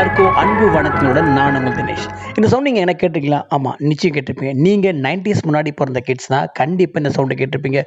எல்லாருக்கும் அன்பு வணக்கங்களுடன் நான் உங்கள் தினேஷ். இந்த சவுண்ட் நீங்கள் என்ன கேட்டிருக்கலாம் ஆமாம் நிச்சயம் கேட்டிருப்பீங்க. நீங்கள் நைன்டிஸ் முன்னாடி பிறந்த கிட்ஸ் தான் கண்டிப்பாக இந்த சவுண்டு கேட்டிருப்பீங்க.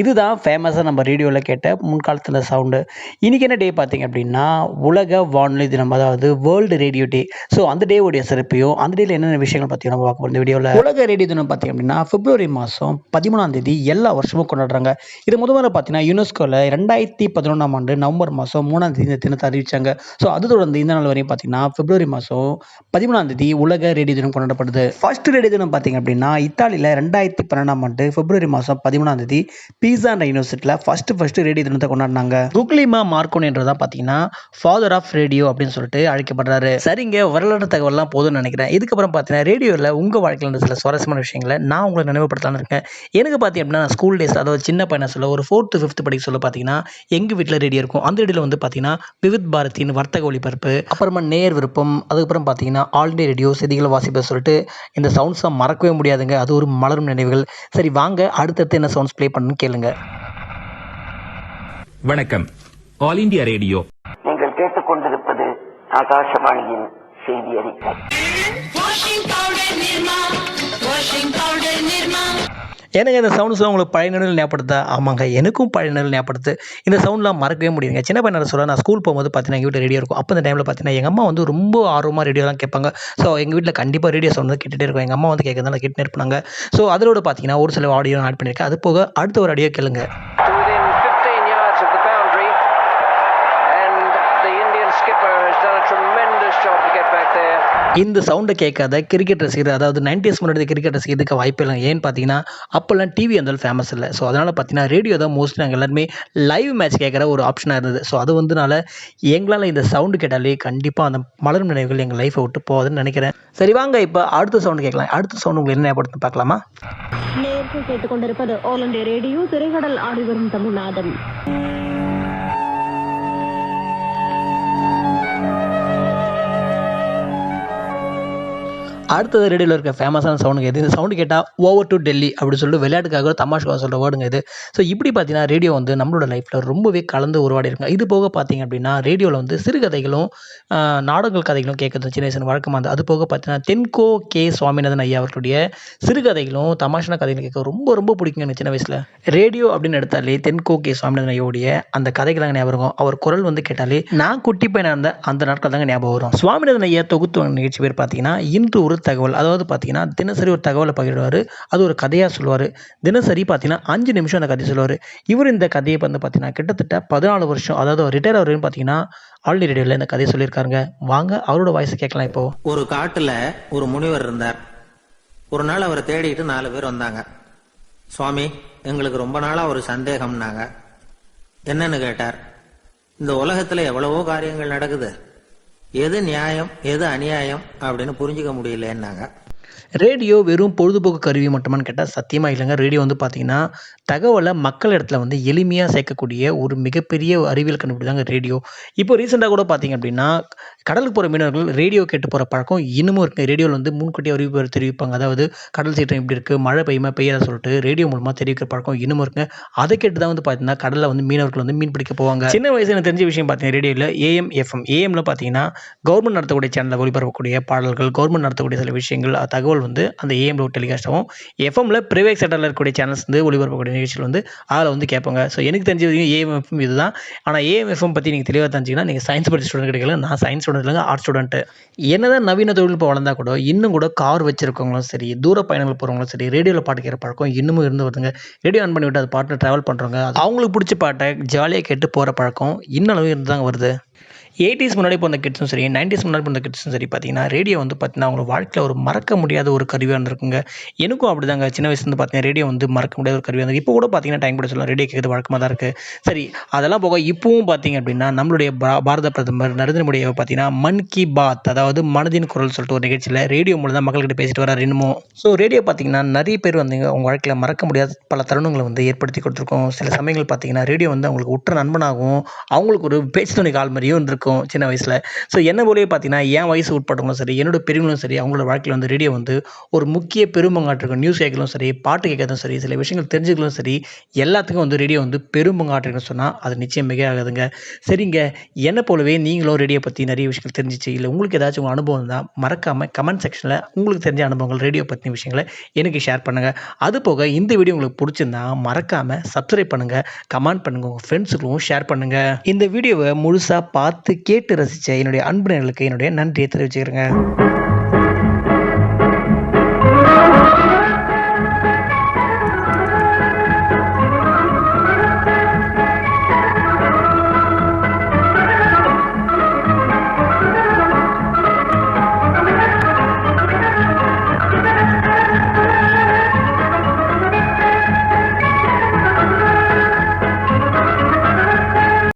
இதுதான் ஃபேமஸாக நம்ம ரேடியோவில் கேட்ட முன்காலத்தில் சவுண்டு இன்றைக்கி என்ன டே பார்த்தீங்க அப்படின்னா உலக வானொலி தினம் அதாவது வேர்ல்டு ரேடியோ டே ஸோ அந்த டேவுடைய சிறப்பையும் அந்த டேயில் என்னென்ன விஷயங்கள் பற்றி நம்ம பார்க்க போகிறோம் இந்த வீடியோவில் உலக ரேடியோ தினம் பார்த்தீங்க அப்படின்னா பிப்ரவரி மாதம் பதிமூணாம் தேதி எல்லா வருஷமும் கொண்டாடுறாங்க. இது முதல்ல பார்த்தீங்கன்னா யுனெஸ்கோவில் ரெண்டாயிரத்தி பதினொன்றாம் ஆண்டு நவம்பர் மாதம் மூணாம் தேதி இந்த தினத்தை அறிவிச்சாங்க. ஸோ அது தொடர்ந்து இந்த நாள் வரையும் பார்த்தீங்கன்னா பிப்ரவரி மாதம் பதிமூணாம் தேதி உலக ரேடியோ தினம் கொண்டாடப்படுது. ஃபர்ஸ்ட் ரேடியோ தினம் பார்த்தீங்க அப்படின்னா இத்தாலியில் ரெண்டாயிரத்தி பன்னெண்டாம் ஆண்டு பிப்ரவரி மாதம் பதிமூணாம் தேதி பீஸா யூனிவர்சிட்டியில் ஃபர்ஸ்ட் ஃபர்ஸ்ட் ரேடியோ தினத்தை கொண்டாடினாங்க. குக்லிமா மார்க்கோனின்றதான் பார்த்தீங்கன்னா ஃபாதர் ஆஃப் ரேடியோ அப்படின்னு சொல்லிட்டு அழைக்கப்படுறாரு. சரிங்க வரலாற்று தகவல்லாம் போதும்னு நினைக்கிறேன். இதுக்கப்புறம் பார்த்தீங்கன்னா ரேடியோவில் உங்கள் வாழ்க்கையில் இருந்த சில சுவாரஸ்யமான விஷயங்களை நான் உங்களை நினைவுபடுத்தலாம்னு இருக்கேன். எனக்கு பார்த்தீங்க அப்படின்னா நான் ஸ்கூல் டேஸ் அதாவது சின்ன பையனை சொல்ல ஒரு ஃபோர்த்து ஃபிஃப்த் படிக்க சொல்ல பார்த்தீங்கன்னா எங்கள் வீட்டில் ரேடியோ இருக்கும். அந்த ரேடியோவில் வந்து பார்த்தீங்கன்னா விவித் பாரதியின் வர்த்தக ஒளிபரப்பு அப்புறமா நேர் விருப்பம். அதுக்கப்புறம் பார்த்தீங்கன்னா ஆல் இண்டியா ரேடியோ செய்திகளை வாசிப்ப சொல்லிட்டு இந்த சவுண்ட்ஸை மறக்கவே முடியாதுங்க. அது ஒரு மலரும் நினைவுகள். சரி வாங்க அடுத்தடுத்து என்ன சவுண்ட்ஸ் ப்ளே பண்ணணும்னு கேளுங்க. வணக்கம். ஆல் இந்தியா ரேடியோ நீங்கள் கேட்டுக்கொண்டிருப்பது ஆகாசவாணியின் செய்தி அறிக்கை எனக்கு இந்த சவுண்ட்ஸ்லாம் உங்களுக்கு பழைய நினைவில் ஞாபகப்படுத்தா? ஆமாங்க எனக்கும் பழைய நினைவில் ஞாபகப்படுத்து. இந்த சவுண்ட்லாம் மறக்கவே முடியுங்க சின்ன பையன் சொல்ல நான் ஸ்கூல் போகும்போது பார்த்தீங்கன்னா எங்கள் வீட்டில் ரேடியோ இருக்கும். அப்போ அந்த டைமில் பார்த்தீங்கன்னா எங்கள் அம்மா வந்து ரொம்ப ஆர்வமாக ரேடியோலாம் கேட்பாங்க. ஸோ எங்கள் வீட்டில் கண்டிப்பாக ரேடியோ சவுண்ட் வந்து கேட்டுகிட்டே இருக்கும். எங்கள் அம்மா வந்து கேட்கறதுனால கேட்டுனே இருப்பாங்க. ஸோ அதோட பார்த்தீங்கன்னா ஒரு சில ஆடியோ ஆட் பண்ணியிருக்கேன் அது போக அடுத்த ஒரு ஆடியோ கேளுங்க. இந்த சவுண்டை கேட்காத கிரிக்கெட் ரசிகர் அதாவது நைன்டிஸ் முன்னாடி கிரிக்கெட் ரசிகர் இதுக்கு வாய்ப்பு இல்லை ஏன்னு பார்த்தீங்கன்னா அப்போல்லாம் டிவி அந்த ஃபேமஸ் இல்லை. ஸோ அதனால் பார்த்தீங்கன்னா ரேடியோ தான் மோஸ்ட்லி நாங்கள் எல்லாருமே லைவ் மேட்ச் கேட்குற ஒரு ஆப்ஷனாக இருந்தது. ஸோ அது வந்துனால எங்களால் இந்த சவுண்டு கேட்டாலே கண்டிப்பாக அந்த மலரும் நினைவுகள் எங்கள் லைஃப்பை விட்டு போகுதுன்னு நினைக்கிறேன். சரி வாங்க இப்போ அடுத்த சவுண்டு கேட்கலாம். அடுத்த சவுண்டு உங்களுக்கு என்ன ஞாபகப்படுத்தி பார்க்கலாமா? நேர்கள் கேட்டுக்கொண்டிருப்பது ஆல் இண்டியா ரேடியோ திரைக்கடல் ஆடி வரும் தமிழ்நாதன். அடுத்தது ரேடியோவில் இருக்க ஃபேமஸான சவுண்டுங்க இது இந்த சவுண்டு கேட்டால் ஓவர் டு டெல்லி அப்படின்னு சொல்லிட்டு விளையாட்டுக்காக தமாஷுக்காக சொல்கிற வேர்டுங்க இது ஸோ இப்படி பார்த்தீங்கன்னா ரேடியோ வந்து நம்மளோட லைஃப்பில் ரொம்பவே கலந்து உருவாடி இருக்கும் இது போக பார்த்தீங்க அப்படின்னா ரேடியோவில் வந்து சிறுகதைகளும் நாடகங்கள் கதைகளும் கேட்குறது சின்ன வயசு வழக்கமாக இருந்தது. அது போக பார்த்தீங்கன்னா தென்கோ கே சுவாமிநாதன் ஐயா அவர்களுடைய சிறுகதைகளும் தமாஷான கதைகளும் கேட்க ரொம்ப ரொம்ப பிடிக்குங்க எனக்கு சின்ன வயசில். ரேடியோ அப்படின்னு எடுத்தாலே தென்கோ கே சுவாமிநாதன் ஐயாவுடைய அந்த கதைகள் ஞாபகம் இருக்கும் அவர் குரல் வந்து கேட்டாலே நான் குட்டி பையனாக இருந்த அந்த நாட்கள் தாங்க ஞாபகம் வரும். சுவாமிநாதன் ஐயா தொகுத்து நிகழ்ச்சி பேர் பார்த்தீங்கன்னா இன்று ஒரு தகவல். அதாவது பார்த்தீங்கன்னா தினசரி ஒரு தகவலை பகிர்வார். அது ஒரு கதையாக சொல்லுவார் தினசரி பார்த்தீங்கன்னா அஞ்சு நிமிஷம் அந்த கதை சொல்லுவார் இவர் இந்த கதையை வந்து பார்த்தீங்கன்னா கிட்டத்தட்ட பதினாலு வருஷம் அதாவது ரிட்டையர் ஆகிறன்னு பார்த்தீங்கன்னா ஆல்ரெடி ரேடியோவில் இந்த கதையை சொல்லியிருக்காருங்க. வாங்க அவரோட வாய்ஸை கேட்கலாம் இப்போ. ஒரு காட்டில் ஒரு முனிவர் இருந்தார். ஒரு நாள் அவரை தேடிட்டு நாலு பேர் வந்தாங்க. சுவாமி எங்களுக்கு ரொம்ப நாளாக ஒரு சந்தேகம்னாங்க. என்னன்னு கேட்டார். இந்த உலகத்தில் எவ்வளவோ காரியங்கள் நடக்குது. எது நியாயம் எது அநியாயம் அப்படின்னு புரிஞ்சுக்க முடியலன்னாங்க. ரேடியோ வெறும் பொழுதுபோக்கு கருவி மட்டுமான்னு கேட்டால் சத்தியமாக இல்லைங்க. ரேடியோ வந்து பார்த்தீங்கன்னா தகவலை மக்கள் இடத்துல வந்து எளிமையாக சேர்க்கக்கூடிய ஒரு மிகப்பெரிய அறிவியல் கண்டுபிடி தாங்க ரேடியோ. இப்போ ரீசெண்டாக கூட பார்த்தீங்க அப்படின்னா கடலுக்கு போகிற மீனவர்கள் ரேடியோ கேட்டு போகிற பழக்கம் இன்னமும் இருக்குது ரேடியோவில் வந்து முன்கூட்டியே அறிவிப்பு தெரிவிப்பாங்க. அதாவது கடல் சீற்றம் இப்படி இருக்குது மழை பெய்யுமா பெய்யாத சொல்லிட்டு ரேடியோ மூலமாக தெரிவிக்கிற பழக்கம் இன்னமும் இருக்குங்க அதை கேட்டு தான் வந்து பார்த்தீங்கன்னா கடலில் வந்து மீனவர்கள் வந்து மீன் பிடிக்க போவாங்க. சின்ன வயசு எனக்கு தெரிஞ்ச விஷயம் பார்த்தீங்கன்னா ரேடியோவில் ஏஎம் எஃப்எம் ஏஎம்ல பார்த்தீங்கன்னா கவர்மெண்ட் நடத்தக்கூடிய சேனலில் ஒளிபரப்பக்கூடிய பாடல்கள் கவர்மெண்ட் நடத்தக்கூடிய சில விஷயங்கள் தகவல் வந்து அந்த ஏஎம்ல டெலிகாஸ்ட் ஆகும். எஃப்எம்ல பிரைவேட் செட்டரில் இருக்கக்கூடிய சேனல்ஸ் வந்து ஒளிபரப்பக்கூடிய நிகழ்ச்சிகள் வந்து அதில் வந்து கேட்பாங்க. ஸோ எனக்கு தெரிஞ்ச வரைக்கும் ஏஎம்எஃப்எம் இதுதான். ஆனால் ஏஎம்எஃப்எம் பற்றி நீங்கள் தெளிவாக தெரிஞ்சிங்கன்னா நீங்கள் சயின்ஸ் படிச்ச ஸ்டூடெண்ட் கிடைக்கல நான் சயின்ஸ் ஸ்டூடெண்ட் இல்லைங்க ஆர்ட் ஸ்டூடெண்ட்டு என்னதான் நவீன தொழில்நுட்பம் வளர்ந்தா கூட இன்னும் கூட கார் வச்சிருக்கவங்களும் சரி தூர பயணங்கள் போகிறவங்களும் சரி ரேடியோவில் பாட்டு கேட்குற பழக்கம் இன்னமும் இருந்து வருதுங்க. ரேடியோ ஆன் பண்ணி விட்டு அது பாட்டு ட்ராவல் பண்ணுறவங்க அவங்களுக்கு பிடிச்ச பாட்டை ஜாலியாக கேட்டு போகிற பழக்கம் இன்னளவு இருந்து தாங்க வருது. எயிட்டிஸ் முன்னாடி பிறந்த கிட்ஸும் சரி நைன்டிஸ் முன்னாடி பிறந்த கிட்ஸும் சரி பார்த்தீங்கன்னா ரேடியோ வந்து பார்த்தீங்கன்னா அவங்க வாழ்க்கையில் ஒரு மறக்க முடியாத ஒரு கருவியாக இருந்திருக்குங்க. எனக்கும் அப்படி தாங்க சின்ன வயசுலேருந்து பார்த்தீங்கன்னா ரேடியோ வந்து மறக்க முடியாத ஒரு கருவியாக இருந்தது. இப்போ கூட பார்த்தீங்கன்னா டைம் கூட சொல்லலாம். ரேடியோ கேட்குறது வழக்கமாக தான் இருக்குது சரி அதெல்லாம் போக இப்போவும் பார்த்தீங்க அப்படின்னா நம்மளுடைய பாரத பிரதமர் நரேந்திர மோடி பார்த்தீங்கன்னா மன் கி பாத் அதாவது மனதின் குரல் சொல்லிட்டு ஒரு நிகழ்ச்சியில் ரேடியோ மூலம் தான் மக்கள்கிட்ட பேசிட்டு வரார் இன்னமும். ஸோ ரேடியோ பார்த்தீங்கன்னா நிறைய பேர் வந்து அவங்க வாழ்க்கையில் மறக்க முடியாத பல தருணங்களை வந்து ஏற்படுத்தி கொடுத்துருக்கோம். சில சமயங்கள் பார்த்தீங்கன்னா ரேடியோ வந்து அவங்களுக்கு உற்ற நண்பனாகவும் அவங்களுக்கு ஒரு பேச்சு துணை கால் மாதிரியும் இருந்திருக்கும். இருக்கும் சின்ன வயசில். ஸோ என்ன போலவே பார்த்தீங்கன்னா என் வயசு உட்பட்டவங்களும் சரி என்னோட பெரியவங்களும் சரி அவங்களோட வாழ்க்கையில் வந்து ரேடியோ வந்து ஒரு முக்கிய பெரும்பங்காற்றிருக்கும் நியூஸ் கேட்கலும் சரி பாட்டு கேட்கறதும் சரி சில விஷயங்கள் தெரிஞ்சுக்கலும் சரி எல்லாத்துக்கும் வந்து ரேடியோ வந்து பெரும்பங்காற்றிருக்குன்னு சொன்னால் அது நிச்சயம் மிக ஆகுதுங்க சரிங்க என்ன போலவே நீங்களும் ரேடியோ பற்றி நிறைய விஷயங்கள் தெரிஞ்சிச்சு இல்லை உங்களுக்கு ஏதாச்சும் உங்கள் அனுபவம் இருந்தால் மறக்காமல் கமெண்ட் செக்ஷனில் உங்களுக்கு தெரிஞ்ச அனுபவங்கள் ரேடியோ பற்றின விஷயங்களை எனக்கு ஷேர் பண்ணுங்கள் அது போக இந்த வீடியோ உங்களுக்கு பிடிச்சிருந்தா மறக்காமல் சப்ஸ்கிரைப் பண்ணுங்கள் கமெண்ட் பண்ணுங்கள் உங்கள் ஃப்ரெண்ட்ஸுக்கும் ஷேர் பண்ணுங்கள் இந்த வீடியோவை முழுசாக பார்த்து கேட்டு ரசித்த என்னுடைய அன்பு நேர்களுக்கு என்னுடைய நன்றியை தெரிவிச்சுக்கிறேங்க.